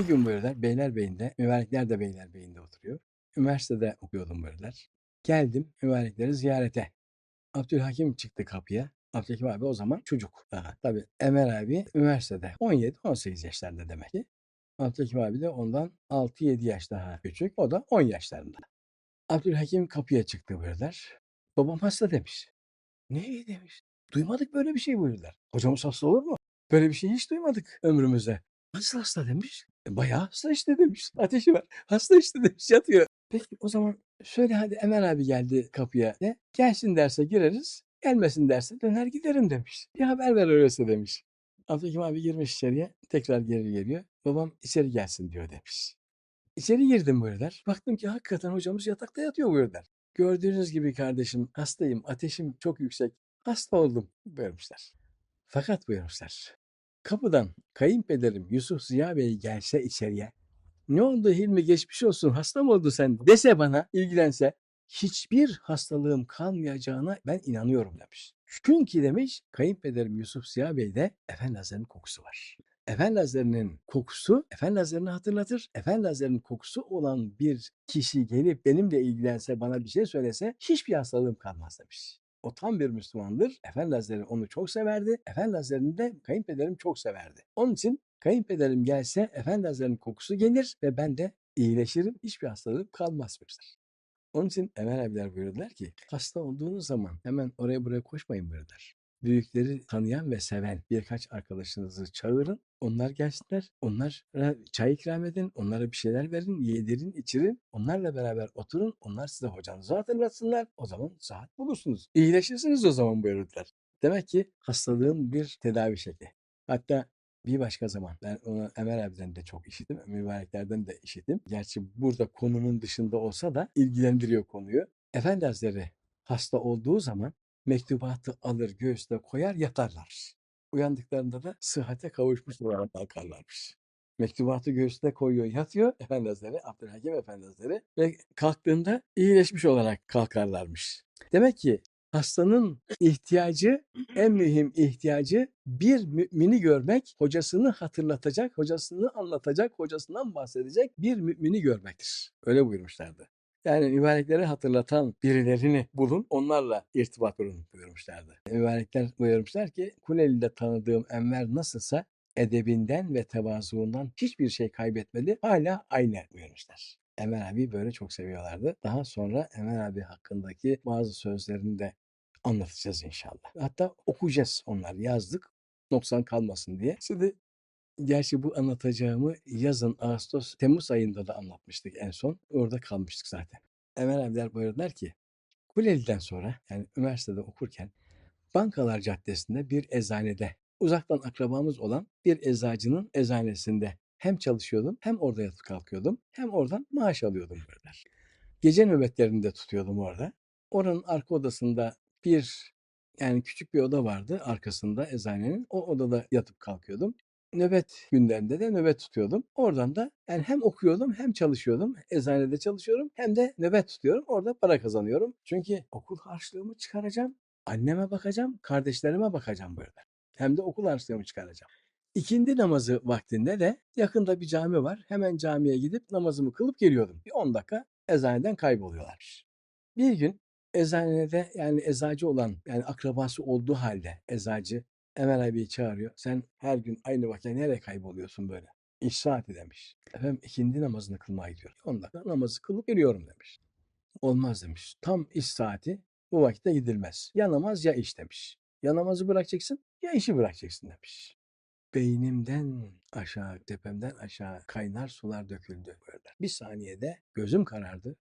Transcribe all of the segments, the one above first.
Bir gün buyurdular Beylerbeyi'nde, mübarekler de Beylerbeyi'nde oturuyor. Üniversitede okuyordum buyurdular. Geldim mübarekleri ziyarete. Abdülhakim çıktı kapıya. Abdülhakim abi o zaman çocuk daha. Tabii Ömer abi üniversitede 17-18 yaşlarında demek ki. Abdülhakim abi de ondan 6-7 yaş daha küçük. O da 10 yaşlarında. Abdülhakim kapıya çıktı buyurdular. Babam hasta demiş. Ne demiş. Duymadık böyle bir şey buyurdular. Hocamız hasta olur mu? Böyle bir şey hiç duymadık ömrümüzde. Nasıl hasta demiş. "E, Bayağı hasta işte demiş. Ateşi var. Hasta işte demiş yatıyor. Peki o zaman şöyle hadi Emel abi geldi kapıya. De, gelsin derse gireriz. Gelmesin derse döner giderim demiş. Bir haber ver öyleyse demiş. Abdülhakim abi girmiş içeriye. Tekrar geri geliyor. Babam içeri gelsin diyor demiş. İçeri girdim buyurdular. Baktım ki hakikaten hocamız yatakta yatıyor buyurdular. Gördüğünüz gibi kardeşim hastayım. Ateşim çok yüksek. Hasta oldum buyurmuşlar. Fakat buyurmuşlar. Kapıdan kayınpederim Yusuf Ziya Bey gelse içeriye. Ne oldu Hilmi geçmiş olsun hasta mı oldu sen dese bana ilgilense hiçbir hastalığım kalmayacağına ben inanıyorum demiş. Çünkü demiş kayınpederim Yusuf Ziya Bey'de Efendi Hazretleri'nin kokusu var. Efendi Hazretleri'nin kokusu Efendi Hazretleri'ni hatırlatır. Efendi Hazretleri'nin kokusu olan bir kişi gelip benimle ilgilense bana bir şey söylese hiçbir hastalığım kalmaz demiş. O tam bir Müslümandır. Efendi Hazretleri onu çok severdi. Efendi Hazretleri'ni de kayınpederim çok severdi. Onun için kayınpederim gelse Efendi Hazretleri'nin kokusu gelir ve ben de iyileşirim. Hiçbir hastalığım kalmaz buyurdular. Onun için Emel abiler buyurdular ki hasta olduğunuz zaman hemen oraya buraya koşmayın buyurdular. Büyükleri tanıyan ve seven birkaç arkadaşınızı çağırın. Onlar gelsinler. Onlara çay ikram edin. Onlara bir şeyler verin. Yedirin, içirin. Onlarla beraber oturun. Onlar size hocanızı hatırlatsınlar. O zaman saat bulursunuz. İyileşirsiniz o zaman buyurdular. Demek ki hastalığın bir tedavi şekli. Hatta bir başka zaman ben onu Ömer abiden de çok işittim. Mübareklerden de işittim. Gerçi burada konunun dışında olsa da ilgilendiriyor konuyu. Efendi Hazretleri hasta olduğu zaman mektubatı alır göğsüne koyar yatarlar. Uyandıklarında da sıhhate kavuşmuş olarak kalkarlarmış. Mektubatı göğsüne koyuyor yatıyor Efendi Hazretleri, Abdülhakim Efendi Hazretleri ve kalktığında iyileşmiş olarak kalkarlarmış. Demek ki hastanın ihtiyacı, en mühim ihtiyacı bir mümini görmek, hocasını hatırlatacak, hocasını anlatacak, hocasından bahsedecek bir mümini görmektir. Öyle buyurmuşlardı. Yani mübarekleri hatırlatan birilerini bulun, onlarla irtibat kurun buyurmuşlardı. Mübarekler buyurmuşlar ki, Kuleli'de tanıdığım Enver nasılsa edebinden ve tevazuundan hiçbir şey kaybetmedi. Hala aynı buyurmuşlar. Emel abi böyle çok seviyorlardı. Daha sonra Emel abi hakkındaki bazı sözlerini de anlatacağız inşallah. Hatta okuyacağız onları yazdık noksan kalmasın diye. Şimdi gerçi bu anlatacağımı yazın Ağustos, Temmuz ayında da anlatmıştık en son. Orada kalmıştık zaten. Emel abiler buyurdular ki Kuleli'den sonra yani üniversitede okurken Bankalar Caddesi'nde bir eczanede uzaktan akrabamız olan bir eczacının eczanesinde hem çalışıyordum hem orada yatıp kalkıyordum hem oradan maaş alıyordum böyle. Gece nöbetlerini de tutuyordum orada. Oranın arka odasında bir yani küçük bir oda vardı arkasında eczanenin. O odada yatıp kalkıyordum. Nöbet günlerinde de nöbet tutuyordum. Oradan da yani hem okuyordum hem çalışıyordum. Eczanede çalışıyorum hem de nöbet tutuyorum. Orada para kazanıyorum. Çünkü okul harçlığımı çıkaracağım. Anneme bakacağım, kardeşlerime bakacağım burada. Hem de okul harçlığımı çıkaracağım. İkindi namazı vaktinde de yakında bir cami var. Hemen camiye gidip namazımı kılıp geliyordum. Bir 10 dakika eczaneden kayboluyorlar. Bir gün eczanede yani eczacı olan yani akrabası olduğu halde eczacı Emel abiyi çağırıyor. Sen her gün aynı vakitte nereye kayboluyorsun böyle? İş saati demiş. Efendim ikindi namazını kılmaya gidiyorum. 10 dakika namazı kılıp geliyorum demiş. Olmaz demiş. Tam iş saati bu vakitte gidilmez. Ya namaz ya iş demiş. Ya namazı bırakacaksın ya işi bırakacaksın demiş. Beynimden aşağı, tepemden aşağı kaynar sular döküldü böyle. Bir saniyede gözüm karardı.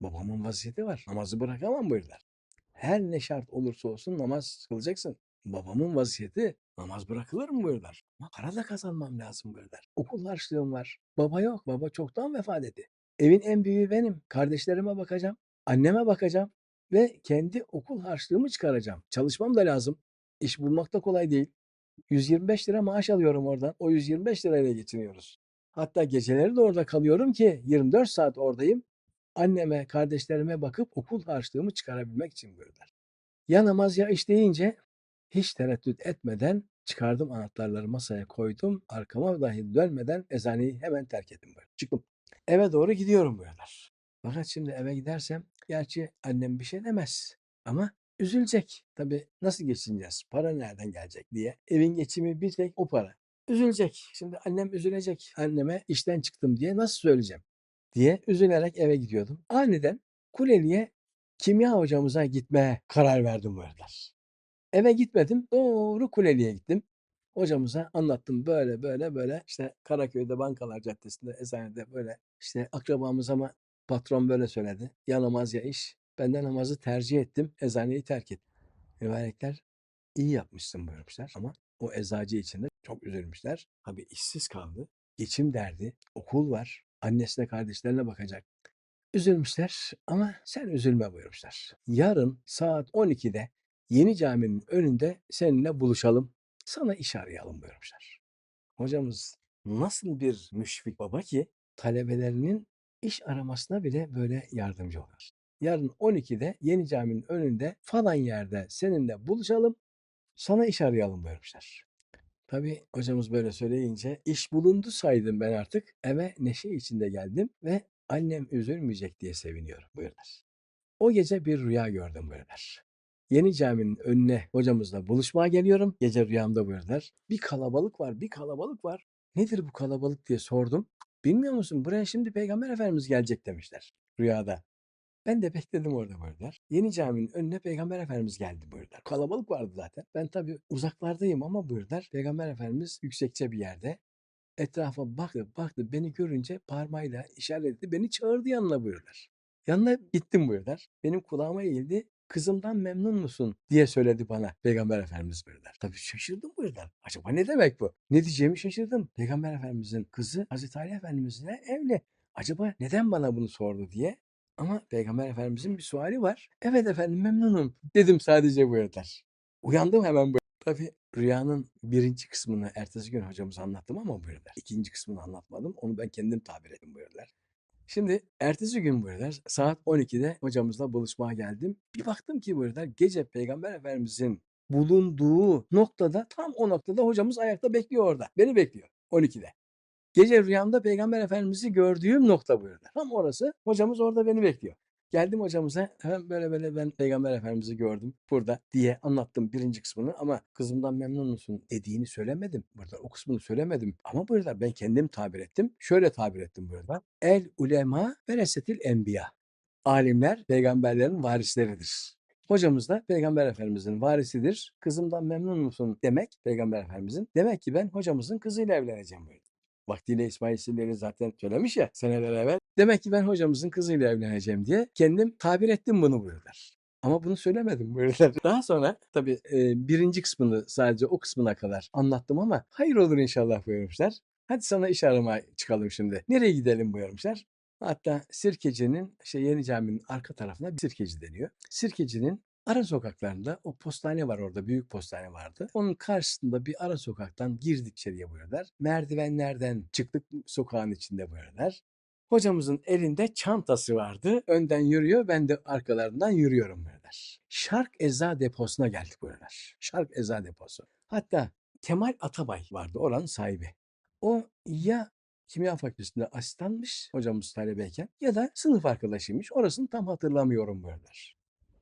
Babamın vaziyeti var. Namazı bırakamam buyurdular. Her ne şart olursa olsun namaz kılacaksın. Babamın vaziyeti namaz bırakılır mı buyurdular. Ama da kazanmam lazım buyurdular. Okul harçlığım var. Baba yok. Baba çoktan vefat etti. Evin en büyüğü benim. Kardeşlerime bakacağım. Anneme bakacağım. Ve kendi okul harçlığımı çıkaracağım. Çalışmam da lazım. İş bulmak da kolay değil. 125 lira maaş alıyorum oradan. O 125 lirayla geçiniyoruz. Hatta geceleri de orada kalıyorum ki 24 saat oradayım. Anneme, kardeşlerime bakıp okul harçlığımı çıkarabilmek için buyurdular. Ya namaz ya iş deyince Hiç tereddüt etmeden çıkardım anahtarları masaya koydum. Arkama dahi dönmeden eczaneyi hemen terk ettim böyle. Çıktım. Eve doğru gidiyorum buralar. Fakat şimdi eve gidersem gerçi annem bir şey demez. Ama üzülecek. Tabii nasıl geçineceğiz? Para nereden gelecek diye. Evin geçimi bir tek o para. Üzülecek. Şimdi annem üzülecek. Anneme işten çıktım diye nasıl söyleyeceğim? diye üzülerek eve gidiyordum. Aniden Kuleli'ye kimya hocamıza gitmeye karar verdim bu aralar. Eve gitmedim. Doğru Kuleli'ye gittim. Hocamıza anlattım böyle böyle böyle işte Karaköy'de Bankalar Caddesi'nde eczanede böyle işte akrabamız ama patron böyle söyledi. Ya namaz ya iş. Ben de namazı tercih ettim. Eczaneyi terk ettim. Mübarekler iyi yapmışsın buyurmuşlar ama o eczacı için de çok üzülmüşler. Abi işsiz kaldı. Geçim derdi. Okul var. Annesine kardeşlerine bakacak. Üzülmüşler ama sen üzülme buyurmuşlar. Yarın saat 12'de Yeni Cami'nin önünde seninle buluşalım. Sana iş arayalım buyurmuşlar. Hocamız nasıl bir müşfik baba ki talebelerinin iş aramasına bile böyle yardımcı olur. Yarın 12'de Yeni Cami'nin önünde falan yerde seninle buluşalım. Sana iş arayalım buyurmuşlar. Tabii hocamız böyle söyleyince iş bulundu saydım ben artık. Eve neşe içinde geldim ve annem üzülmeyecek diye seviniyorum buyurlar. O gece bir rüya gördüm buyurlar. Yeni caminin önüne hocamızla buluşmaya geliyorum. Gece rüyamda buyurlar. Bir kalabalık var, bir kalabalık var. Nedir bu kalabalık diye sordum. Bilmiyor musun buraya şimdi Peygamber Efendimiz gelecek demişler rüyada. Ben de bekledim orada buyurdular. Yeni caminin önüne Peygamber Efendimiz geldi buyurdular. Kalabalık vardı zaten. Ben tabii uzaklardayım ama buyurdular. Peygamber Efendimiz yüksekçe bir yerde. Etrafa baktı baktı beni görünce parmağıyla işaret etti. Beni çağırdı yanına buyurdular. Yanına gittim buyurdular. Benim kulağıma eğildi. Kızımdan memnun musun diye söyledi bana Peygamber Efendimiz buyurdular. Tabii şaşırdım buyurdular. Acaba ne demek bu? Ne diyeceğimi şaşırdım. Peygamber Efendimizin kızı Hazreti Ali Efendimizle evli. Acaba neden bana bunu sordu diye ama Peygamber Efendimizin bir suali var. Evet efendim memnunum dedim sadece bu yeter. Uyandım hemen bu. Tabii rüyanın birinci kısmını ertesi gün hocamız anlattım ama buyurdular. İkinci kısmını anlatmadım. Onu ben kendim tabir ettim. Şimdi ertesi gün buyurdular. Saat 12'de hocamızla buluşmaya geldim. Bir baktım ki buyurdular gece Peygamber Efendimizin bulunduğu noktada tam o noktada hocamız ayakta bekliyor orada. Beni bekliyor 12'de. Gece rüyamda Peygamber Efendimiz'i gördüğüm nokta buyurdu. Tam orası. Hocamız orada beni bekliyor. Geldim hocamıza hemen böyle böyle ben Peygamber Efendimiz'i gördüm burada diye anlattım birinci kısmını ama kızımdan memnun musun dediğini söylemedim. Burada o kısmını söylemedim. Ama burada ben kendim tabir ettim. Şöyle tabir ettim burada. El ulema veresetil enbiya. Alimler peygamberlerin varisleridir. Hocamız da Peygamber Efendimizin varisidir. Kızımdan memnun musun demek Peygamber Efendimizin. Demek ki ben hocamızın kızıyla evleneceğim buyurdu. Vaktiyle İsmail Silleri zaten söylemiş ya seneler evvel. Demek ki ben hocamızın kızıyla evleneceğim diye kendim tabir ettim bunu buyurdular. Ama bunu söylemedim buyurdular. Daha sonra tabii e, birinci kısmını sadece o kısmına kadar anlattım ama hayır olur inşallah buyurmuşlar. Hadi sana iş aramaya çıkalım şimdi. Nereye gidelim buyurmuşlar. Hatta Sirkeci'nin şey Yeni Cami'nin arka tarafına bir Sirkeci deniyor. Sirkeci'nin ara sokaklarında o postane var orada büyük postane vardı. Onun karşısında bir ara sokaktan girdik içeriye buyurdular. Merdivenlerden çıktık sokağın içinde buyurdular. Hocamızın elinde çantası vardı. Önden yürüyor ben de arkalarından yürüyorum buyurdular. Şark Eza Deposu'na geldik buyurdular. Şark Eza Deposu. Hatta Kemal Atabay vardı oranın sahibi. O ya kimya fakültesinde asistanmış hocamız talebeyken ya da sınıf arkadaşıymış. Orasını tam hatırlamıyorum buyurdular.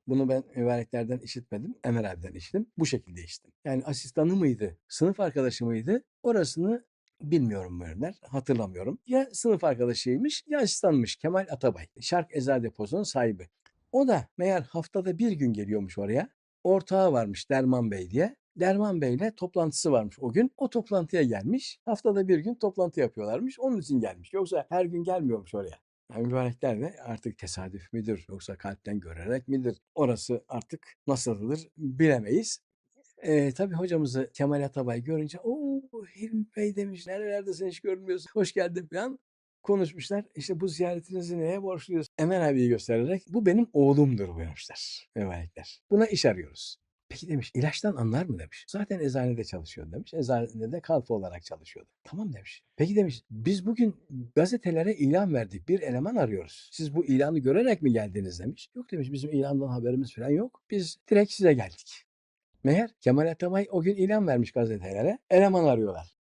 Bunu ben mübareklerden işitmedim. Emel abiden işittim. Bu şekilde işittim. Yani asistanı mıydı, sınıf arkadaşı mıydı orasını bilmiyorum buyurdular. Hatırlamıyorum. Ya sınıf arkadaşıymış ya asistanmış Kemal Atabay. Şark Eza Deposu'nun sahibi. O da meğer haftada bir gün geliyormuş oraya. Ortağı varmış Derman Bey diye. Derman Bey'le toplantısı varmış o gün. O toplantıya gelmiş. Haftada bir gün toplantı yapıyorlarmış. Onun için gelmiş. Yoksa her gün gelmiyormuş oraya. Yani mübarekler de artık tesadüf müdür yoksa kalpten görerek midir? Orası artık nasıldır bilemeyiz. Ee, tabii hocamızı Kemal Atabay görünce o Hilmi Bey demiş nerelerdesin hiç görünmüyorsun hoş geldin falan konuşmuşlar. İşte bu ziyaretinizi neye borçluyuz? Emel abiyi göstererek bu benim oğlumdur buyurmuşlar mübarekler. Buna iş arıyoruz. Peki demiş ilaçtan anlar mı demiş. Zaten eczanede çalışıyor demiş. Eczanede kalfa olarak çalışıyordu. Tamam demiş. Peki demiş biz bugün gazetelere ilan verdik. Bir eleman arıyoruz. Siz bu ilanı görerek mi geldiniz demiş. Yok demiş bizim ilandan haberimiz falan yok. Biz direkt size geldik. Meğer Kemal Atabay o gün ilan vermiş gazetelere. Eleman arıyorlar.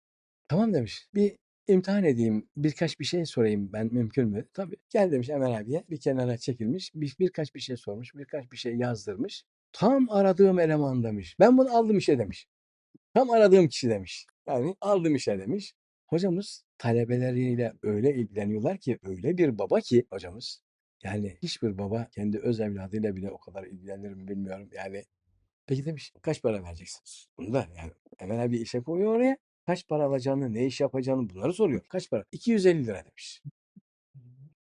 Tamam demiş. Bir imtihan edeyim. Birkaç bir şey sorayım ben mümkün mü? Tabii. Gel demiş Emel abiye. Bir kenara çekilmiş. Bir, birkaç bir şey sormuş. Birkaç bir şey yazdırmış. Tam aradığım eleman demiş. Ben bunu aldım işe demiş. Tam aradığım kişi demiş. Yani aldım işe demiş. Hocamız talebeleriyle öyle ilgileniyorlar ki öyle bir baba ki hocamız. Yani hiçbir baba kendi öz evladıyla bile o kadar ilgilenir mi bilmiyorum. Yani peki demiş kaç para vereceksiniz? Bunu da yani Emel abi işe koyuyor oraya. Kaç para alacağını, ne iş yapacağını bunları soruyor. Kaç para? 250 lira demiş.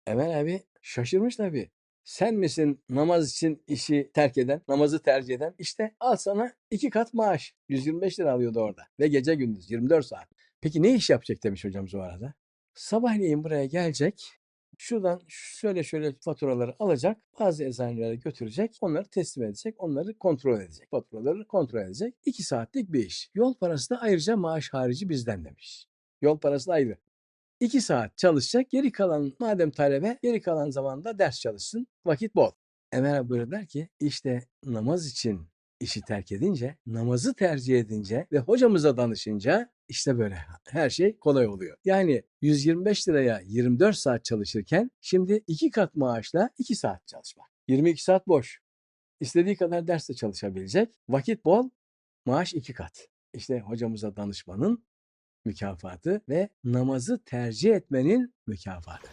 Emel abi şaşırmış tabii. Sen misin namaz için işi terk eden, namazı tercih eden? İşte al sana iki kat maaş. 125 lira alıyordu orada. Ve gece gündüz 24 saat. Peki ne iş yapacak demiş hocamız o arada. Sabahleyin buraya gelecek. Şuradan şöyle şöyle faturaları alacak. Bazı eczanelere götürecek. Onları teslim edecek. Onları kontrol edecek. Faturaları kontrol edecek. 2 saatlik bir iş. Yol parası da ayrıca maaş harici bizden demiş. Yol parası da ayrı. 2 saat çalışacak. Geri kalan madem talebe geri kalan zamanda ders çalışsın. Vakit bol. Emel abi böyle der ki işte namaz için işi terk edince, namazı tercih edince ve hocamıza danışınca işte böyle her şey kolay oluyor. Yani 125 liraya 24 saat çalışırken şimdi iki kat maaşla 2 saat çalışmak. 22 saat boş. İstediği kadar derste çalışabilecek. Vakit bol, maaş iki kat. İşte hocamıza danışmanın mükafatı ve namazı tercih etmenin mükafatı.